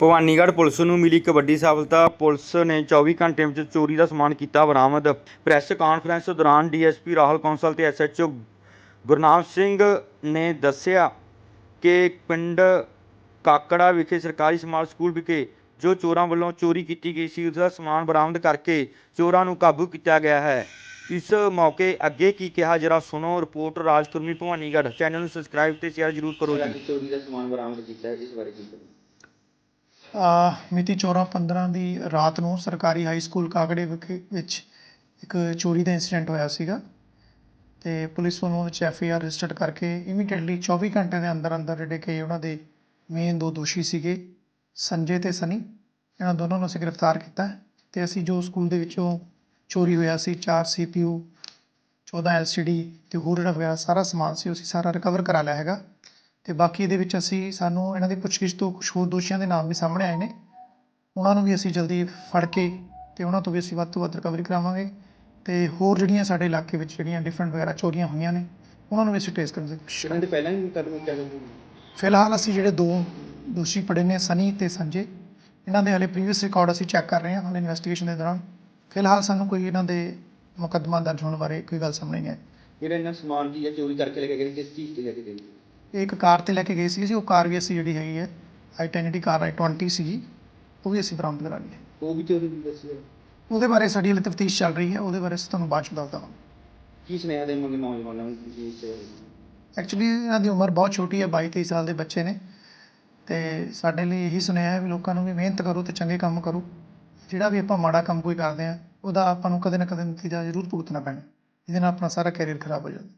Bhawanigarh police ਨੂੰ ਮਿਲੀ ਇੱਕ ਵੱਡੀ ਸਫਲਤਾ। ਪੁਲਿਸ ਨੇ 24 ਘੰਟੇ ਵਿੱਚ ਚੋਰੀ ਦਾ ਸਮਾਨ ਕੀਤਾ ਬਰਾਮਦ। ਪ੍ਰੈਸ ਕਾਨਫਰੰਸ ਦੌਰਾਨ ਡੀਐਸਪੀ ਰਾਹੁਲ ਕੌਂਸਲ ਤੇ ਐਸਐਚਓ ਗੁਰਨਾਮ ਸਿੰਘ ਨੇ ਦੱਸਿਆ ਕਿ ਪਿੰਡ ਕਾਕੜਾ ਵਿਖੇ ਸਰਕਾਰੀ ਸਮਾਰਟ ਸਕੂਲ ਵਿਖੇ ਜੋ ਚੋਰਾਂ ਵੱਲੋਂ ਚੋਰੀ ਕੀਤੀ ਗਈ ਸੀ ਉਸ ਦਾ ਸਮਾਨ ਬਰਾਮਦ ਕਰਕੇ ਚੋਰਾਂ ਨੂੰ ਕਾਬੂ ਕੀਤਾ ਗਿਆ ਹੈ। ਇਸ ਮੌਕੇ ਅੱਗੇ ਕੀ ਕਿਹਾ, ਜਰਾ ਸੁਣੋ ਰਿਪੋਰਟ ਰਾਜਕੁਰਮੀ ਭਵਾਨੀਗੜ੍ਹ। ਚੈਨਲ ਨੂੰ ਸਬਸਕ੍ਰਾਈਬ ਤੇ ਸ਼ੇਅਰ ਜ਼ਰੂਰ ਕਰੋ ਜੀ। ਚੋਰੀ ਦਾ ਸਮਾਨ ਬਰਾਮਦ ਕੀਤਾ, ਇਸ ਬਾਰੇ ਕੀ ਮਿਤੀ 14/15 ਦੀ ਰਾਤ ਨੂੰ ਸਰਕਾਰੀ ਹਾਈ ਸਕੂਲ ਕਾਕੜੇ ਵਿਖੇ ਵਿੱਚ ਇੱਕ ਚੋਰੀ ਦਾ ਇੰਸੀਡੈਂਟ ਹੋਇਆ ਸੀਗਾ ਅਤੇ ਪੁਲਿਸ ਵੱਲੋਂ ਵਿੱਚ ਐਫ ਆਈ ਆਰ ਰਜਿਸਟਰਡ ਕਰਕੇ ਇਮੀਡੀਏਟਲੀ ਚੌਵੀ ਘੰਟਿਆਂ ਦੇ ਅੰਦਰ ਅੰਦਰ ਜਿਹੜੇ ਕਿ ਉਹਨਾਂ ਦੇ ਮੇਨ ਦੋ ਦੋਸ਼ੀ ਸੀਗੇ, ਸੰਜੇ ਅਤੇ ਸਨੀ, ਇਹਨਾਂ ਦੋਨਾਂ ਨੂੰ ਅਸੀਂ ਗ੍ਰਿਫਤਾਰ ਕੀਤਾ ਅਤੇ ਅਸੀਂ ਜੋ ਸਕੂਲ ਦੇ ਵਿੱਚੋਂ ਚੋਰੀ ਹੋਇਆ ਸੀ, ਚਾਰ C P U 4 CPU 14 LCD ਤੇ ਹੋਰ ਜਿਹੜਾ ਹੋਇਆ ਸਾਰਾ ਸਮਾਨ ਸੀ ਅਸੀਂ ਸਾਰਾ ਰਿਕਵਰ ਕਰਾ ਲਿਆ ਹੈਗਾ। ਤੇ ਬਾਕੀ ਇਹਦੇ ਵਿੱਚ ਅਸੀਂ ਸਾਨੂੰ ਇਹਨਾਂ ਦੀ ਪੁੱਛਗਿੱਛ ਤੋਂ ਕੁਝ ਹੋਰ ਦੋਸ਼ੀਆਂ ਦੇ ਨਾਮ ਵੀ ਸਾਹਮਣੇ ਆਏ ਨੇ। ਉਹਨਾਂ ਨੂੰ ਵੀ ਅਸੀਂ ਜਲਦੀ ਫੜ ਕੇ ਤੇ ਉਹਨਾਂ ਤੋਂ ਵੀ ਅਸੀਂ ਵੱਧ ਤੋਂ ਵੱਧ ਰਿਕਵਰੀ ਕਰਾਵਾਂਗੇ ਤੇ ਹੋਰ ਜਿਹੜੀਆਂ ਸਾਡੇ ਇਲਾਕੇ ਵਿੱਚ ਜਿਹੜੀਆਂ ਡਿਫਰੈਂਟ ਵਗੈਰਾ ਚੋਰੀਆਂ ਹੋਈਆਂ ਨੇ ਉਹਨਾਂ ਨੂੰ ਵੀ ਅਸੀਂ ਟ੍ਰੇਸ ਕਰਨ ਦੀ ਕੋਸ਼ਿਸ਼ ਇਹਨਾਂ ਦੇ ਪਹਿਲਾਂ ਵੀ ਕਦਮ ਚੱਲ ਕਰਾਂਗੇ ਫਿਲਹਾਲ ਅਸੀਂ ਜਿਹੜੇ ਦੋ ਦੋਸ਼ੀ ਫੜੇ ਨੇ ਸਨੀ ਤੇ ਸੰਜੇ ਇਹਨਾਂ ਦੇ ਹਲੇ ਪ੍ਰੀਵੀਅਸ ਰਿਕਾਰਡ ਅਸੀਂ ਚੈੱਕ ਕਰ ਰਹੇ ਹਾਂ ਹਾਲੇ ਇਨਵੈਸਟੀਗੇਸ਼ਨ ਦੇ ਦੌਰਾਨ। ਫਿਲਹਾਲ ਸਾਨੂੰ ਕੋਈ ਇਹਨਾਂ ਦੇ ਮੁਕੱਦਮਾ ਦਰਜ ਹੋਣ ਬਾਰੇ ਕੋਈ ਗੱਲ ਸਾਹਮਣੇ ਨਹੀਂ ਆਈ। ਜਿਹੜਾ ਇਹਨਾਂ ਸਮਾਨ ਦੀ ਹੈ ਚੋਰੀ ਕਰਕੇ ਲੈ ਕੇ ਗਏ ਕਿਸ ਚੀਜ਼ ਤੇ ਲੈ ਕੇ ਗਏ ਇਹ ਇੱਕ ਕਾਰ ਤੇ ਲੈ ਕੇ ਗਏ ਸੀ ਅਸੀਂ ਉਹ ਕਾਰ ਵੀ ਅਸੀਂ ਜਿਹੜੀ ਹੈਗੀ ਹੈ ਆਈ ਕਾਰ ਆਈ 20 ਸੀਗੀ ਉਹ ਵੀ ਅਸੀਂ ਬਰਾਮਦ ਕਰਾ ਲਈ ਹੈ। ਉਹ ਵੀ ਚੋਰੀ ਦੀ ਦੱਸਿਆ। ਉਹਦੇ ਬਾਰੇ ਸਾਡੀ ਹਲੇ ਤਫਤੀਸ਼ ਚੱਲ ਰਹੀ ਹੈ ਉਹਦੇ ਬਾਰੇ ਅਸੀਂ ਤੁਹਾਨੂੰ ਬਾਅਦ ਚ ਦੱਸ ਦਵਾਂਗੇ। ਕੀ ਸੁਨੇਹਾ ਦੇਵਾਂਗੇ ਨੌਜਵਾਨਾਂ ਨੂੰ ਐਕਚੁਅਲੀ ਇਹਨਾਂ ਦੀ ਉਮਰ ਬਹੁਤ ਛੋਟੀ ਹੈ 22 23 ਸਾਲ ਦੇ ਬੱਚੇ ਨੇ। ਤੇ ਸਾਡੇ ਲਈ ਇਹੀ ਸੁਨੇਹਾ ਹੈ ਵੀ ਲੋਕਾਂ ਨੂੰ ਵੀ ਮਿਹਨਤ ਕਰੋ ਤੇ ਚੰਗੇ ਕੰਮ ਕਰੋ। ਜਿਹੜਾ ਵੀ ਆਪਾਂ ਮਾੜਾ ਕੰਮ ਕੋਈ ਕਰਦੇ ਆ ਉਹਦਾ ਆਪਾਂ ਨੂੰ ਕਦੇ ਨਾ ਕਦੇ ਨਤੀਜਾ ਜ਼ਰੂਰ ਭੁਗਤਣਾ ਪੈਣਾ। ਇਹਦੇ ਨਾਲ ਆਪਣਾ ਸਾਰਾ ਕੈਰੀਅਰ ਖਰਾਬ ਹੋ ਜਾਂਦਾ।